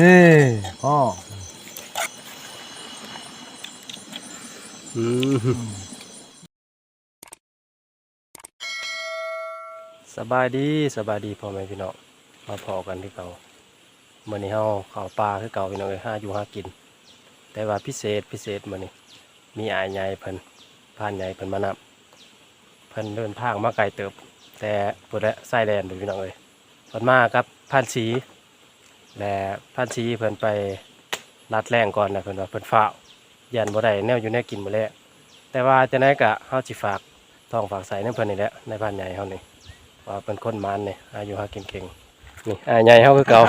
นี่พ่อสบายดีสบายดีพ่อแม่พี่น้องมาพอกันที่เก่ามื้อนี้เฮาเข้าป่าคือเก่าพี่น้องเอ้ยหาอยู่หากิน แต่ว่าพิเศษพิเศษมื้อนี้มีอายใหญ่เพิ่นผ่านใหญ่เพิ่นมานำเพิ่นเดินทางมาไกลเติบ แต่เพิ่นและสายแดนเด้อพี่น้องเอ้ยเพิ่นมากับพันสี และพันสีเพิ่นไปลัดแรงก่อนนะเพิ่นว่าเพิ่นฟ้าวยันบ่ได้แนวอยู่แนวกินมื้อแลงแต่ว่าจะได้กะเฮาสิฝากท้องฝากใส่ในเพิ่นนี่แหละในบ้านใหญ่เฮานี่ว่าเป็นคนมันนี่อายุหาเก่งๆนี่อาใหญ่เฮาคือเก่า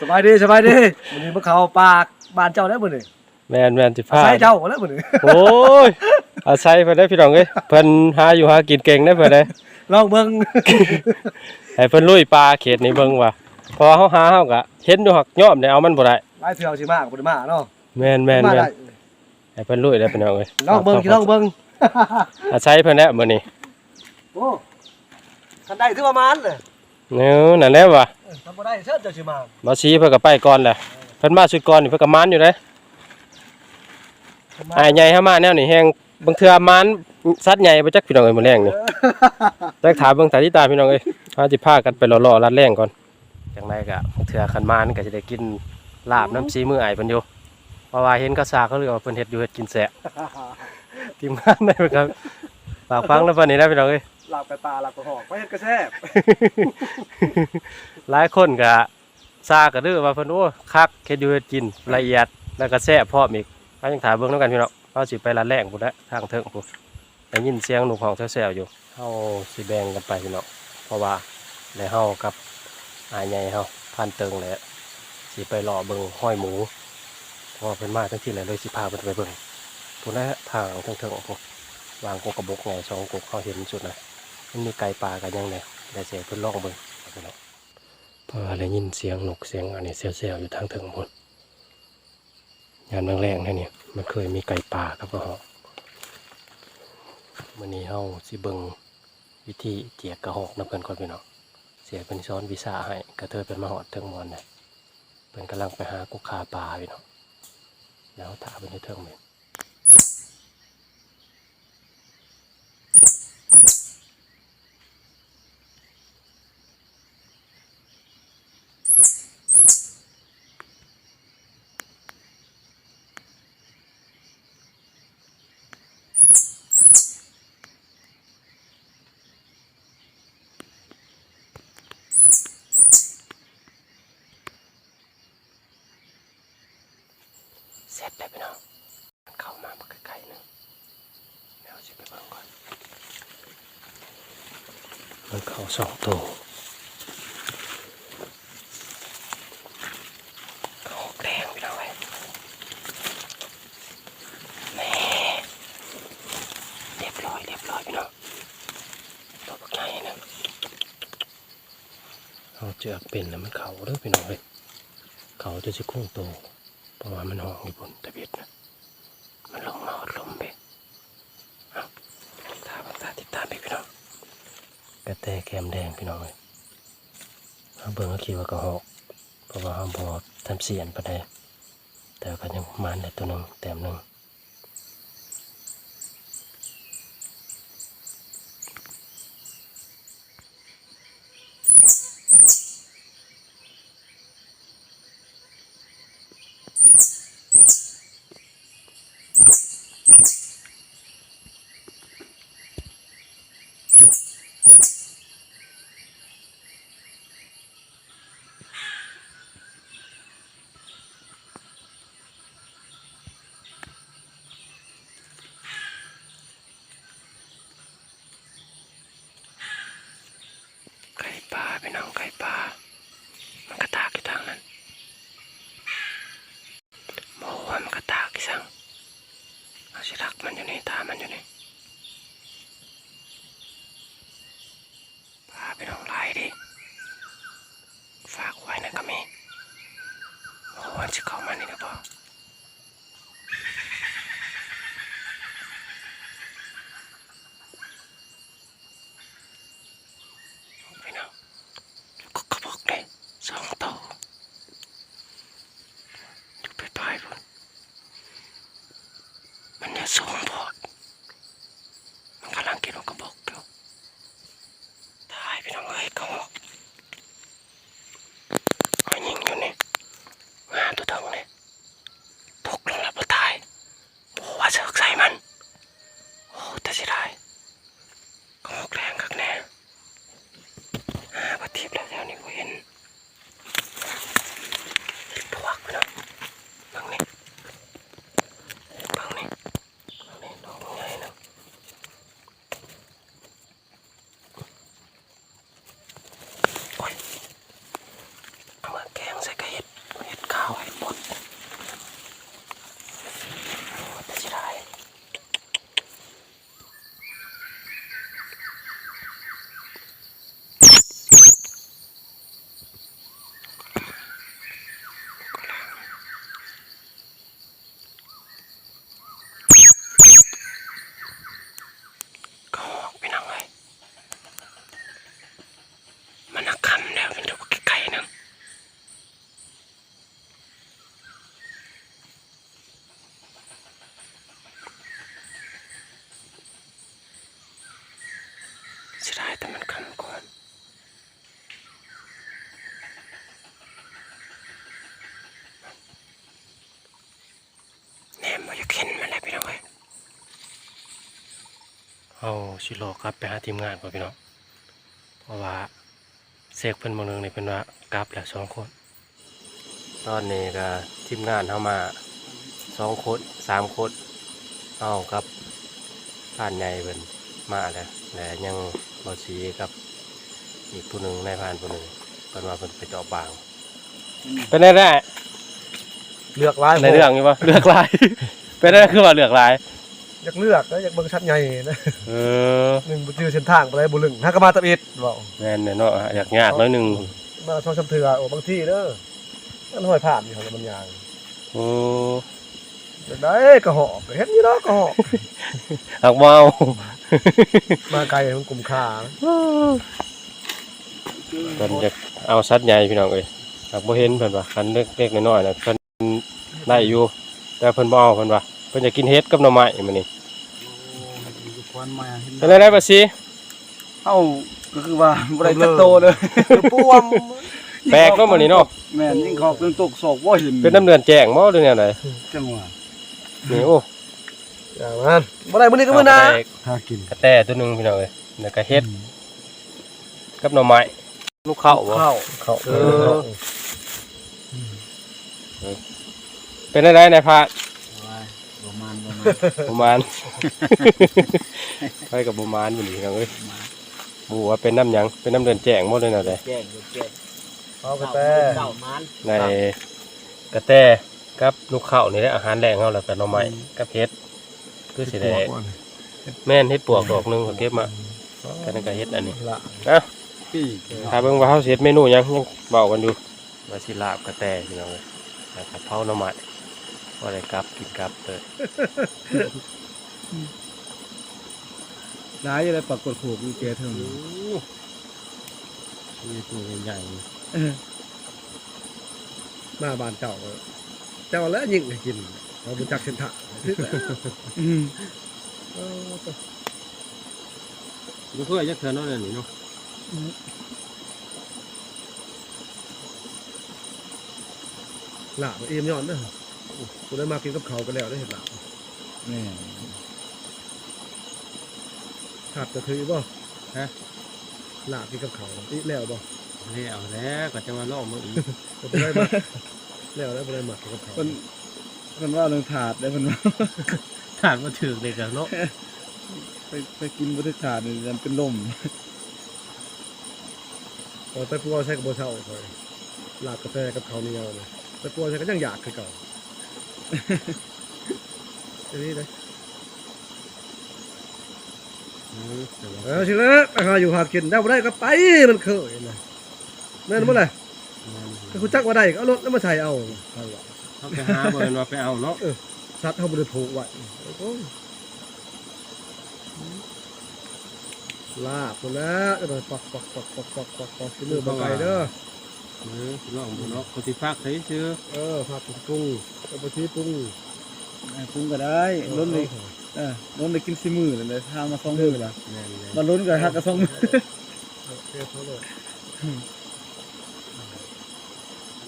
สบายดีสบายดีวันนี้มาเขาปากบ้านเจ้าได้บ่นี่แม่นแม่นสิพาใส่เจ้าแล้วบ่นี่โอ้ยอาศัยเพิ่นได้อพี่น้องเอ้ยเพิ่นหาอยู่หากินเก่งได้อเพิ่นได้อลองเบิ่งให้เพิ่นลุยปลาเขตนี้เบิ่งว่า พอเฮาหาเฮาก็เห็นอยู่หักยอมได้เอามันบ่ได้หลายเทื่อสิมากบ่ได้มาเนาะแม่นแม่นมาแม่นได้ให้เพิ่นลุยได้อพี่น้องเอ้ยลองเบิ่งสิลองเบิ่งอาศัยเพิ่นแหละมื้อนี้โอ้คันได้ถือว่ามานเลยเนาะนั่นแหละว่ะเออทำบ่ได้เชิญเจ้าสิมามาชี้เพิ่นก็ไปก่อนแหละเพิ่นมาสุดก่อนนี่เพิ่นก็มันอยู่เด้อายใหญ่เฮามาแนวนี่แฮงบางเทื่อมันสัตว์ใหญ่บ่จักพี่น้องเอ้ยมื้อแรงนี่จักถามเบิ่งสายที่ตาพี่น้องเอ้ยพาสิพากันไปรอๆรัดแรงก่อน จังไดก็บางเทื่อคันมันก็สิได้กินลาบน้ำซีมืออ้ายเพิ่นอยู่เพราะว่าเห็นกระซากเขาเรียกว่าเพิ่นเฮ็ดอยู่เฮ็ดกินแซ่บทีมงานได้เพิ่นครับฝากฟังแล้วเพิ่นนี่นะพี่น้องเอ้ยหลับไปปลาหลับไปหอกไปเฮ็ดกระแซ่บหลายคนก็ซากก็ดื้อว่าเพิ่นโอ้คักเฮ็ดอยู่เฮ็ดกินละเอียดแล้วก็แซ่บพร้อมอีกเฮายังถามเบิ่งนํกันพี่น้องเฮาสิไปรัดแรงพุ่นละทางเทิงพุ่นได้ยินเสียงหนูของแซวๆอยู่เฮาสิแบ่งกันไปพี่น้องเพราะว่าในเฮากับ อาใหญ่เฮาพันเติงแหละสิไปรอเบิงห้อยหมูพราะว่าเพิ่นมาทั้งที่แหละเลยสิพาเพิ่นไปเบิงพุ่นละทางเทิงๆพุ่นวางกกกระบกไงสองกกเขาเห็นสุดนะมันมีไก่ป่ากันยังไงได้เสียเพิ่นลองเบิงพองเพราะได้ยินเสียงนกเสียงอันนี้แซวๆอยู่ทางเทิงพุ่นยามแรงๆนั่นนี่มันเคยมีไก่ป่ากับกระหอกมื่อนี้เฮาสิเบิงวิธีเจียกกระหอกน้ำเพิ่นก่อนพี่น้อง เสียเป็นซ้อนวีซ่าให้กระเทยเป็นมาหอดเทิงมอนเนี่ยเป็นกำลังไปหากุคาปลาพี่น้องแล้วถาเป็นเทิงเหม็ นเสร็จแล้วพี่น้องมันเข้ามามาใกล้ๆหนึงแล้วสิไปเบิ่งก่อนมันเข้าสองตัวกระหอกแดงพี่น้องเว้ยแหม่เรียบร้อยเรียบร้อยพี่น้องตัวบักใหญ่หนึงเอาเจือกเป็นแล้วมันเขาเด้อพี่น้องเว้ยเขาจะสิคุ้งโต เพราะว่ามันห้องอยู่บนตะเบ็ดนะมันลงมาหดลมไปเอาตาบังตาติดตามไปพี่น้องกระแตแกมแดงพี่น้องเลยเอาเบิ่งก็คิดว่ากระหอกเพราะว่าห้ามพอทำเสียนไปได้แต่ก็ยังมันได้ตัวหนึงแต้มหนึง เอาสิโลกลับไปหาทีมงานก่อนพี่น้องเพราะว่าเสกเพิ่นบางนึงนี่เพิ่นว่ากลับแล้วสองคน ตอนนี้ก็ทีมงานเข้ามาสองคนสามคนเอากับผ่านใหญ่เพิ่นมาแล้วและยังบอชีกับอีกผู้หนึ่งนายพรานผู้หนึ่งเพิ่นว่าเพิ่นไปเจาะบางเป็นได้ได้เลือกลายในเรื่องนี้ปะเลือกลายเป็นได้คือว่าเลือกลาย อยากเลือกนะอยากเบิ่งชัดใหญ่นะเออหนึ่งบ่จือเส้นทางไปได้บ่ลึงถ้าก็มาตะเอ็ดเว้าแม่นเนี่ยเนาะอยากยากน้อยหนึ่งมาช่องชำเถือโอ้บางที่เด้อมันห้อยผ่านอยู่ของมันยางโอ้อยากได้ก็หอบเห็นอยู่เนาะก็หอบหักเมามาไกลมันกลุ่มค่าเพิ่นจะเอาสัตว์ใหญ่พี่น้องเอ้ยหากบ่เห็นเพิ่นว่าคันเล็กๆน้อยๆน่ะเพิ่นได้อยู่แต่เพิ่นบ่เอาเพิ่นว่าเพิ่นจะกินเห็ดกับหน่อไม้มื้อนี้ควันมาเห็นเป็นได้ได้บ่สิเอ้าก็คือว่าบ่ได้จักโตเลยป้วมแปลกเนาะมื้อนี้เนาะแม่นยิ่งเขาเป็นตกศอกบ่เห็นเป็นน้ำเดือนแจ้งบ่หรือแนวไหนจังหวะนี่โอ้อย่างนั้นบ่ได้มื้อนี้ก็มื้อหน้าเอาไปหากินกระแตตัวหนึงพี่น้องเอ้ยแล้วก็เห็ดกับหน่อไม้ลูกเข้าบ่เข้าเข้าเออเป็นได้ได้นายพระ ประมาณประมาณประมาณไปกับประมาณอยู่นี่ครับเอ้ยบูว่าเป็นน้ำหยัง เป็นน้ำเดินแจ้งหมดเลยนะเลยแจ้งแจ้งเข้ากระแตเจ้ามันในกระแตกับลูกข้าวนี่แหละอาหารแรงเขาแล้วกับหน่อไม้กับเห็ดคือสิได้แม่นเห็ดปวกดอกหนึงเขาเก็บมากันนั่นก็เห็ดอันนี้ละเอ้าพี่ถ้าเบิ่งว่าเขาสิเฮ็ดเมนูหยังยังเบากันอยู่ว่าสิลาบกระแตพี่น้องเลยแล้วก็เผาหน่อไม้ ว่าได้กลับกินกลับเด้อร้ายอะไรปรากฏโขกมีแกเท่านี้มีตัวใหญ่มาบ้านเจ้าก็เจ้าแล้วยิ่งให้กินเราบ่จักเส้นทางถึกแล้วอืมเออๆบ่เคยจักเทื่อเนาะนั่นนี่เนาะลาบเอ็มย้อนเด้ อกูได้มากินกับเขาวกันแล้วได้เห็นลาบแม่ขาดกระถือบ่ฮะลาบกินกับเขาวอีแล้วบ่แล้วแล้วก็จะมาล่อมืออีกก็บ่ได้มาแล้วแล้วบ่ได้มากินกับเขาวเพิ่นเพิ่นว่าเรื่องถาดได้เพิ่นว่าถาดมาถึกเลยกันเนาะไปไปกินบ่ได้ถาดนี่มันเป็นลมพอแต่พวกใช้กับบ่เช่าคอยลาบกาแฟกับเขาวเหนียวเลยแต่พวกใช้ก็ยังอยากคือเก่า ทีนี้เลยเออชิละไปหาอยู่หากินได้บ่ได้ก็ไปมันเคยนะแม่นบ่ล่ะก็คุณจักว่าได้ก็เอารถแล้วมาใส่เอาเอาล่ะเขาไปหาบ่เห็นว่าไปเอาเนาะสัตว์เฮาบ่ได้ผูกไว้โอ้ยลาบพุ่นแล้วเดี๋ยวปักปักปักปักปักปักปักสิมือบ่ไกลเด้อ เออลองบ่เนาะคนที่ฟักใส่ซื้อเออผักปรุงเอาไปที่ปรุงให้ปรุงก็ได้ล้นเลยเออล้นเลยกินสิมื้อเลยเลยทามาสองมื้อละแม่นเลยมาล้นก็ฮักก็สองมื้อโอเคเขาเลย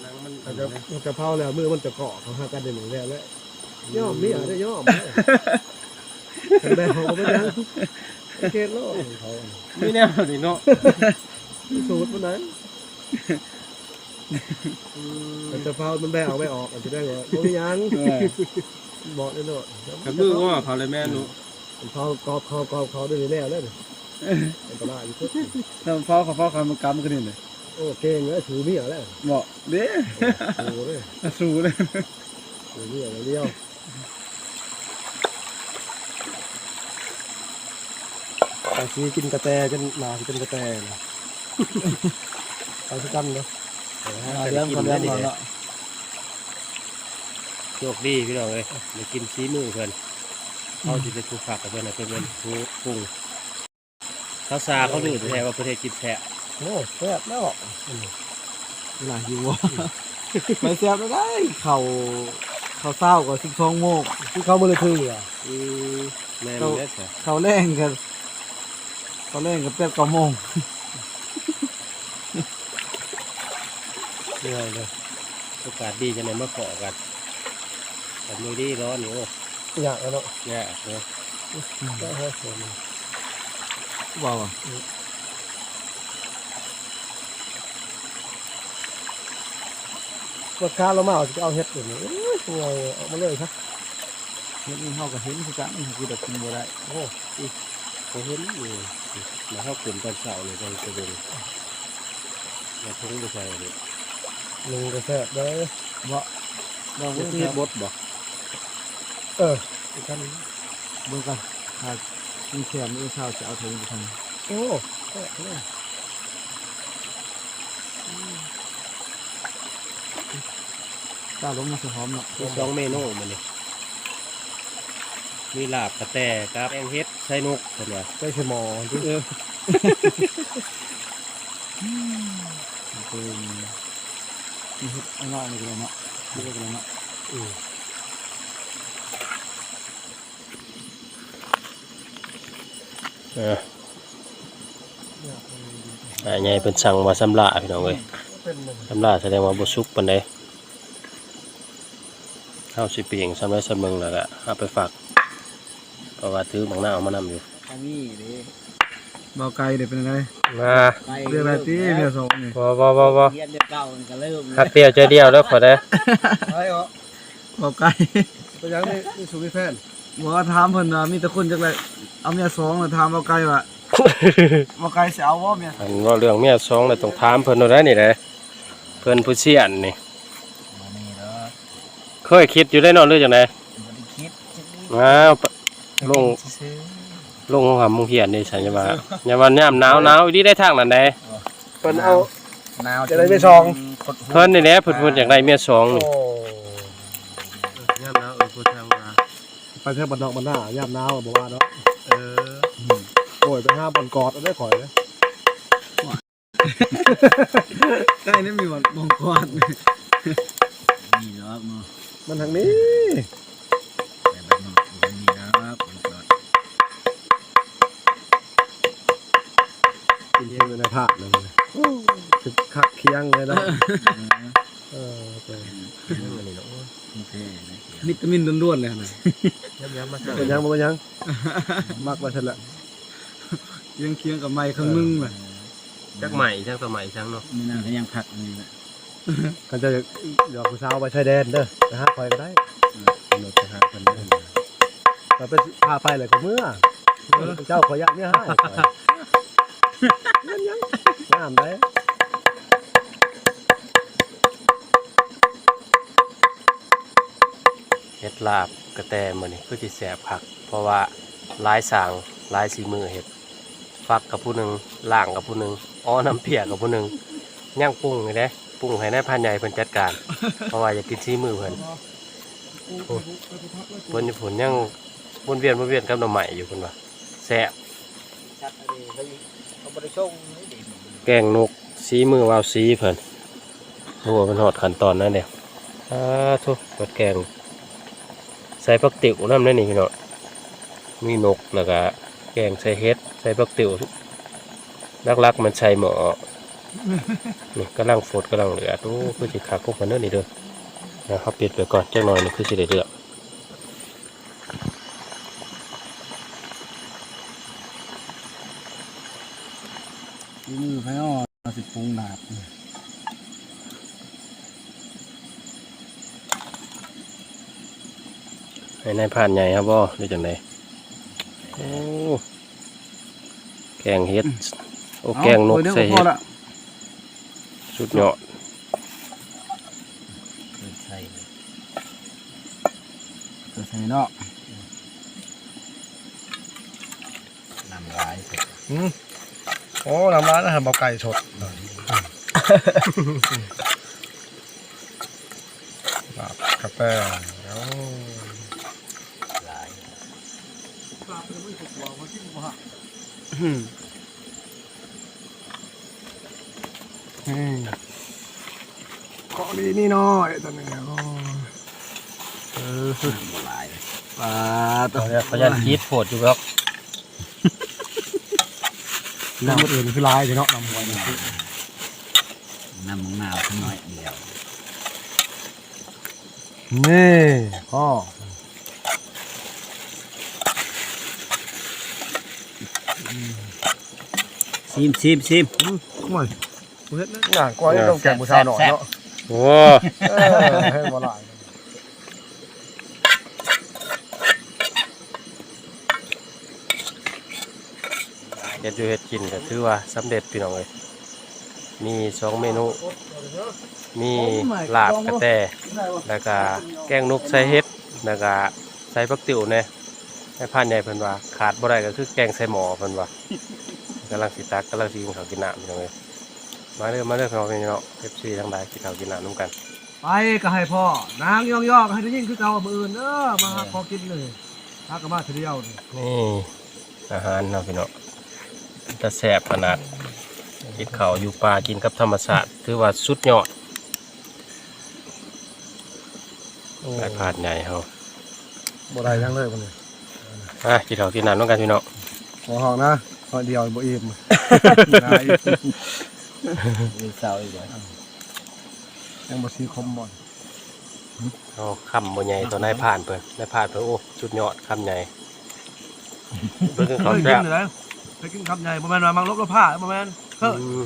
นังมันอาจจะมันจะเผาแล้วมือมันจะเกาะเขาหากันได้หนึ่งแล้วแหละย่อมมีอะไรย่อมแต่แม่เขาก็ไม่ยังโอเคโลกเขา มีแนวนี่เนาะสูตรมันนั้น แต่จะเผามันแบกออกไม่ออกอาจจะได้ว่าไม่ยังเออบอกได้เนาะกับมือว่าเขาเลยแม่นเนาะเผากรอบเขากรอบเขาได้แล้วเลยอันตรายอยู่ทุกถ้ามันเฝ้าเขาเฝ้าเขามันกำกันนี่เลยโอ้เก่งเลยถือมีอะไรบอกเด้โอ้เลยสู้เลยถือมีอะไรเดียวไอ้ชีกินกระแตจนหนาสิเป็นกระแตนะไปสักกันเนาะ เรื่องเขาเรื่องเราเนาะโชคดีพี่น้องเอ้ยได้กินซีมือเพิ่นเขาสิเป็นผู้ฝากกับเพิ่นน่ะเพิ่นเป็นผู้ปรุงเขาซาเขาดูแท้ว่าประเทศกินแท้โอ้แซ่บแล้วเวลาหิววะไปเสียบไม่ได้เข่าเข่าเศร้าก็สิบสองโมงที่เขามาเลยคืออะอืมแม่นเด้อจ้ะเข่าแรงกันเข่าแรงกับแป๊บเก้าโมง เหนื่อยเลยโอกาสดีจะไหนมาขอกันแต่มือดีร้อนอยู่โอ้อยากแล้วเนาะแย่เลยก็ให้ผมว้าวอะราคาเรามาเอาจะเอาเฮ็ดอยู่นี่เอ้ยยังไงเอามาเลยครับเห็นมันเฮาก็เห็นคือกันคือดอกกินบ่ได้โอ้เขาเห็นอยู่มาเข้าเกินตอนเช้าเลยตอนจะเดินมาทุ่งไปใส่เลย หนึ่งกระแสบได้บ่ลองที่เบิ่งบดบ่เอออีกคันเบิ่งกันถ้ามีแขมมื้อเช้าจะเอาถุงไปทางโอ้แซ่บเลยตาลงมาสิหอมเนาะมีสองเมนูมันนี่มีลาบกระแตกับแกงเฮ็ดใส่นกเห็นไหมได้ใช่หมอที่เออเป็น มีเฮ็ดอันน้อยนี่ก็เลยนะนี่ก็เลยเนาะเอออ่าใหญ่เป็นสั่งมาสำลาพี่น้องเอ้ยสำลาแสดงว่าบ่สุกปานใดเฮาวสิเปียงสำไรสำเมึงแล้วก็เอาไปฝากเพราะว่าถือบางหน้าเอามานำอยู่อันนี้เด้ บ่ไกลเด้เป็นไงมาเรื่องอะไรติเมียสองนี่บ่บ่บ่บ่เรียนเดือนเก่ามันก็เริ่มคักเดียวใจเดียวแล้วขอได้ไอ้เหรอบ่ไกลไปยังนี่นี่สูมีแฟนบ่ถามเพิ่นว่ามีแต่คนจักไรเอาเมียสองแล้วถามบ่ไกลว่าบ่ไกลสิเอาบ่เมียอันว่าเรื่องเมียสองเลยต้องถามเพิ่นเอาได้นี่แหละเพิ่นผู้เชี่ยนนี่มานี่เนาะเคยคิดอยู่ได้เนอนหรือจังไดบ่ได้คิดจักนิดอ้าวปะลงซื้อ ลงหำมุงเหียนนี่ใช่ไหมว่าอย่าว่ายามหนาวหนาวอีดีได้ทางนั้นแหละเพิ่นเอา หนาวจะได้ไม่ซองกดหัวเพิ่นนี่แหละเพิ่นเพิ่นอยากได้เมียสองโอ้นี่ยามหนาวเออผู้ทางมาไปเที่ยวบันนอกบันหน้ายามหนาวบอกว่าเนาะเออโอ้ยไปห้ามบนกอดเอาได้ข่อยเลยใกล้นี่มีบ่บ่งกอดนี่เนาะมามันทางนี้ กินเองอยู่ในผ้าเลยคือคักเคียงเลยเนาะเออโอเคโอเคนะวิตามินล้วนๆเลยนะย้ำๆมาเป็นยังบ่เป็นยังมักมาเสร็จละเคียงเคียงกับไม้ข้างนึงน่ะจักใหม่จักสมัยจังเนาะมีนั่นก็ยังพักอันนี้แหละกันจะหยอกผู้สาวไปชายแดนเด้อไปหาข่อยก็ได้รถไปหาเพิ่นเด้อแต่ไปพาไปเลยก็เมื่อเจ้าขอยักเนี่ยให้ ข่อยยังยังงามได้เฮ็ดลาบกระแตมือนี้คือสิแซ่บคัก เพราะว่าหลายสางหลายสีมือเฮ็ดฟักกับผู้หนึ่งล่างกับผู้หนึ่งอ้อน้ำเปียกกับผู้หนึ่งย่างปรุงนี่เด้ปรุงให้นายพันใหญ่เพิ่นจัดการ เพราะว่าอยากกินซีมือเพิ่นเพิ่นผลยังวนเวียนวนเวียนกับหน่อใหม่อยู่เพิ่นว่าแซ่บ เขาเขาบ่งนี่ดิแกงนกสีมือวาวสีเพิ่นโอ้โหมันหอดขั้นตอนนั้นเดียวอ่าทุกเปิดแกง ใส่ผักติ๋วน้ำนั่นนี่พี่น้องมีนกแล้วก็แกงใส่เฮ็ดใส่ผักติ๋วลักๆมันใส่หมอนี่กำลังฝดกำลังเหลือดูคือสิขาดพวกมันเด้อนี่เด้อนะครับปิดไปก่อนจักหน่อยนี่คือสิได้เดือด ที่มือไผอ้อเอาสิปรุงหนาบให้นายผ่านใหญ่ครับบ่หรือจังไดโอ้แกงเฮ็ด โอ้แกงนกเอาเดี๋ยวใส่พเฮ็อดละสุดยอดเปิดใส่เลยจะใส่เนาะน้ำลายใส่ โอ้น้ำร้านอาหารเบาไก่สดกาแฟโอ้ลายเกาะนี้นี่น้อยตอนนี้โอ้น้ำลายปลาตอนนี้เขายันคิดโผดอยู่ครับ น้ำเอื่นคือลายเดี๋เนาะน้ำหัวนี่น้ำมังนาขึ้นหน่อยเดียวนี่พ่อซิมซิมซิมขโมยเพื่อนหนังก้อยต้องแกงบูชาหน่อยเนาะโอ้เฮ้ยมาหลาย อยู่เฮ็ดกินก็ถือว่าสำเร็จพี่น้องเอ้ยมีสองเมนู มีลาบกระแตแล้วก็แกงนกใส่เห็ดแล้วก็ใส่ผักติ๋วแหน่ให้ผ่านใหญ่เพิ่นว่า ขาดบ่ได้ก็คือแกงใส่หม้อเพิ่นว่ากำลังสิตักกำลังสิกินข้าวกินน้ำพี่น้องเอ้ยมาเด้อมาเด้อพี่น้องพี่น้อง FC ทั้งหลายกินข้าวกินน้ำนํกันไปก็ให้พ่อนางยองยอกให้ได้ยิ่งคือเก่ามืออื่นเออมาขอกินเลยถ้าก็มาทีเดียวนี่นี่อาหารเนาะพี่น้อง จะแซ่บขนาดกินข้าวอยู่ป่ากินกับธรรมชาติถือว่าสุดยอดได้ผ่านใหญ่เฮาบ่ได้ยังเลยวันนี้อะกินข้าวกินน้ำน้องกันพี่น้องขอห้องนะขอเดียวบ่อิ่มได้มีเสาอีกแล้วยังบ่ซีคอมบ่อนเอาคำบนใหญ่ตัวนายผ่านเพิ่นนายผ่านเพิ่นโอ้สุดยอดคำใหญ่เพิ่นคือเขาวเฮ้ยแซ่กิบนเลย ไปกินคำใหญ่บ่แม่นว่ามังลบลบผ้าบ่แม่นเฮ้ยอืม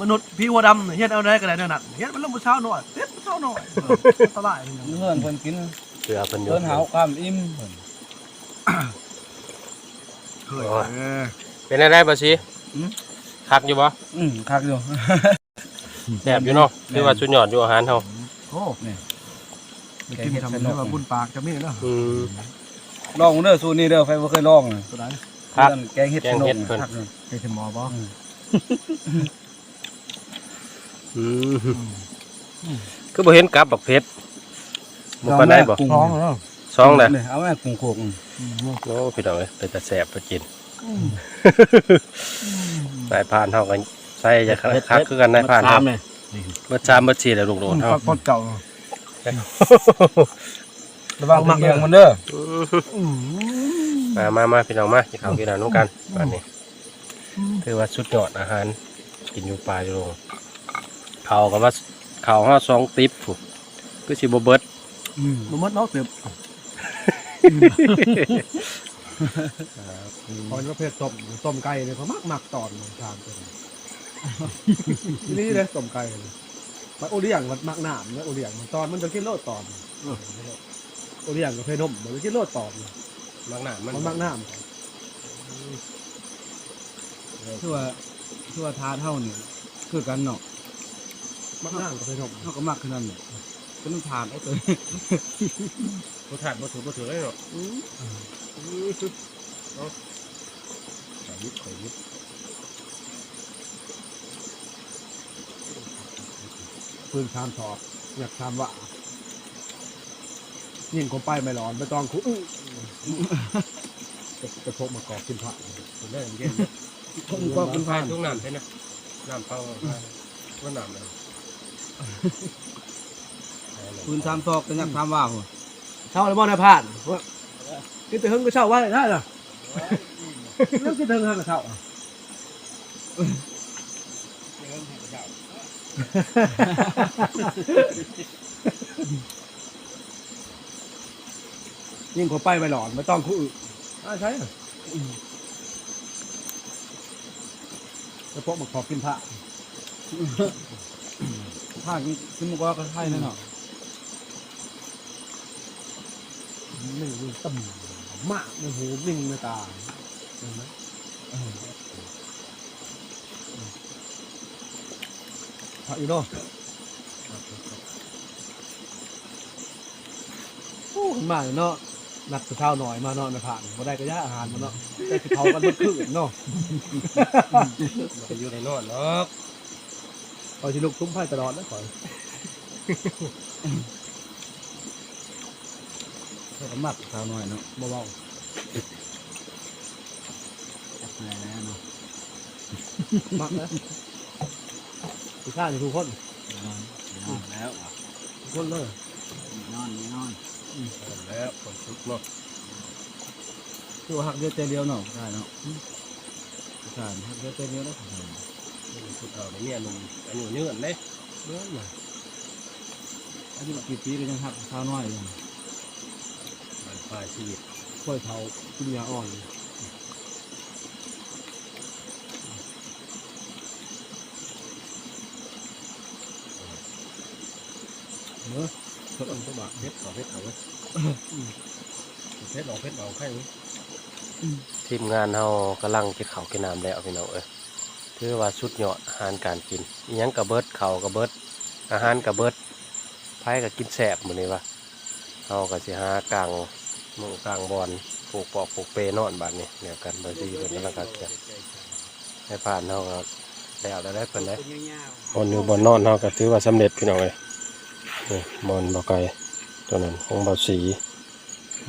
มนุษย์พี่หัวดำเฮ็ดเอาได้ก็ได้แน่นั่นเฮ็ดมันลงมื้อเช้าหน่อยเฮ็ดมื้อเช้าหน่อยสบายนี่เพื่อนเพิ่นกินเสือเพิ่นอยู่เพิ่นหาวความอิ่มเพิ่นเคยเออเป็นอะไรบ่สิคักอยู่บ่อืมคักอยู่ แซ่บอยู่เนาะคือว่าสุดยอดอยู่อาหารเฮาโอ้นี่ไปกินทำให้ว่าบุญปากจะมีเนาะอืมลองเด้อสูตรนี้เด้อใครบ่เคยลองน่ะตัวไหน ครับเพิ่นแกงเห็ดแกงเห็ดขนมเพิ่นคักอยู่ไปถึงหมอบ่อืมคือบ่เห็นกับบักเพชรบ่ปานใดบ่ปรุงท้องเนาะสองน่ะเอาแม่ปรุงโคกอืมโอ้พี่น้องเอ้ยเป็นตาแซ่บไปกินนายผ่านเฮากันใส่จะคักคือกันนายผ่านเฮาเบิด3เบิด4แล้วลูกโดนเฮาปอดเก่าระวังมักเลี้ยงมันเด้อมามามาพี่น้องมากินข้าวกินน้ำน้ำกันอันนี้ถือว่าสุดยอดอาหาร กินอยู่ป่าอยู่โรงเขาวก็ว่าเขาวห้าสองติ๊บผู้ก็สิบเบิดบ่หมดเนาะเสียบตอนประเภทต้มต้มไก่เนี่ยเขามักมักตอนทานเป็นนี่เลยต้มไก่มันโอเลี้ยงมันมักน้ำนะโอเลี้ยงมันตอนมันจะกินโลดตอนโอเลี้ยงกับเพนมมันจะกินโลดตอน มักหนามัมันนมักน้คือว่าคือว่าทานเฮานี่คือกันเนาะำมักน้ำกับเพนมเฮาก็มักคือนั้นน่ะก็ต้องทานเอาตัวบ่ถาดบ่ถือบ่ถือเลยหรอกขอยิบขอยิบปืนชามถอกอยากชามว่ายิ่งคนไปไม่ร้อนไม่ต้องคุอื้อ จะจะพกมากอกกินผักถือได้อย่างเงี้ยผมก็กินผักทุกน้ำใช่ไหมน้ำเปล่าว่าน้ำเลยปืนสามซอกก็ยังทำว่าพุ่นเช่าแล้วบ่ได้ผ่านว่ากินแต่เฮิงก็เช่าไว้ได้เหรอแล้วกินแต่เฮิงก็เช่า ยิ่งคนไปไม่หลอนไม่ต้องคุอื้ออ่าใช่เหรอจะพกมากอกกินผักถ้ากินกินหมูกรอบก็ใช่แน่เนาะหนึ่งต่ำมากในหูนิ่งในตาเห็นไหมผักอีกเนาะโอ้ขึ้นมาเนาะ นัดกระเช้าหน่อยมาเนาะไม่ผ่านมาได้กระยะอาหารมาเนาะได้กระเช้ากันเมื่อคืนเนาะจะอยู่ในนอนเนาะคอยสิลุกตุ้มไผ่ตลอดนะคอยเขาก็มักสาวน้อยเนาะเบาแหน่เนาะๆมักนะทุกข้าอยู่ทุกคนนอนนอนแล้ว ทุกคนเลยนอนนอน แล้วฝนชุกเตัวหักเดียวใจเดียวเนาะได้เนาะสารหักเดียวใจเดียวแล้วชุดเอาในเนี่ยหนุ่มอันูเนื้อเลยเนื้อหน่อยอันนี้กี่ปีเลยยังหักข้าวน้อยอยู่มัปายชีวิตค่อยเผาปุริยาอ่อนเนอะ เพิ่นตัวบาเพชรเอาเพชรเอาเว้ยเพชรเอาเพชรเอาใครเว้ยทีมงานเฮากำลังกินข้าวกินน้ำแล้วพี่น้องเอ้ยถือว่าสุดยอดอาหารการกินอิหยังกระเบิดข้าวกระเบิด อาหารกระเบิดไผก็กินแซ่บมื้อนนี้ว่าเฮาก็สิหากลางมู่กลางบอนปลูกปอกปลูกเปนอนบาดนี้เดียวกันบ่ดีเพิ่นกำลังกัดเกียบให้ผ่านเฮาก็แล้วได้เพิ่นได้บอนอยู่บอนนอนเฮาก็ถือว่าสำเร็จพี่น้องเอ้ย นี่บอนบ่ไกลตัวนั้นของบ่สี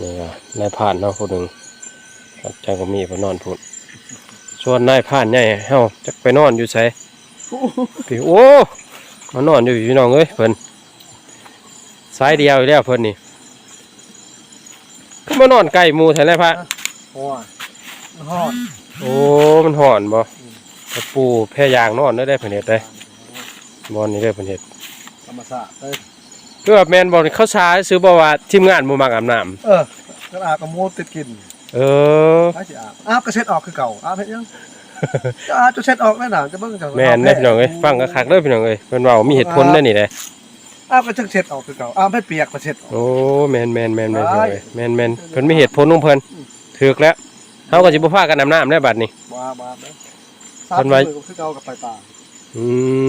นี่ก็นายผ่านเฮาผู้หนึงครับจังก็มีไปนอนพุ่นส่วนนายผ่านใหญ่เฮาจักไปนอนอยู่ไสพี่โอ้มานอนอยู่พี่น้องเอ้ยเพิ่นสายเดียวอยู่แล้วเพิ่นนี่ก็มานอนใกล้หมู่แท้แล้วพระโอ้ยฮอดโอ้มันห่อนบ่กระปูแพรยางนอนได้ได้เพิ่นเฮ็ดได้บอนนี่ได้อเพิ่นเฮ็ดธรรมศาสตร์เอ้ ยคือว่าแม่นบ่นี่เขาช้าซื้อบ่ว่าทีมงานบ่มักอาบน้ำเออก็อาบกับโมติดกินเอออาสิอาบอาบก็เช็ดออกคือเก่าอาบเฮ็ดยังจะอาบจะเช็ดออกแน่นอนจะเบิ่งจังแม่นเด้อพี่น้องเอ้ยฟังคักๆเด้อพี่น้องเอ้ยเพิ่นเว้ามีเหตุผลเด้อนี่เด้อาบก็จังเช็ดออกคือเก่าอาบให้เปียกก็เช็ดออกโอ้แมนแมนแมนแมนได้แมนแมนเพิ่นมีเหตุผลของเพิ่นถูกแล้วเฮาก็สิบ่พากันนำน้ำได้บัดนี้บ่อาบบ่อาบเด้อเพิ่นว่าสามมือก็คือเก่ากับไปป่าอื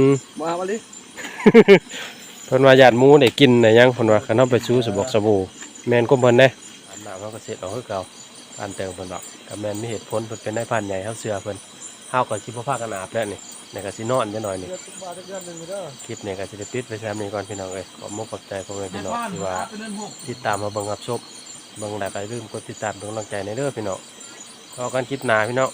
มบ่อาบอะลิเพิ่นว่าญาติหมูได้กินได้หยังเพิ่นว่าคันเฮาไปซื้อสบอกสบู่แม่นก็เพิ่นเด้อาบน้ำเฮาก็เสร็จออกคือเก่าอันเติมเพิ่นดอกก็แม่นมีเหตุผลเพิ่นเป็นนายพันใหญ่เฮาเชื่อเพิ่นเฮาก็สิบ่พากันอาบแล้วนี่นี่ก็สินอนจังหน่อยนี่คลิปนี้ก็สิได้ปิดไว้แค่นี้ก่อนพี่น้องเอ้ยขอมุกขอบใจพ่อแม่พี่น้องที่ว่าติดตามมาเบิ่งรับชมเบิ่งแล้วก็อย่าลืมกดติดตามเป็นกำลังใจในเด้อพี่น้องพอกันคลิปหน้าพี่น้อง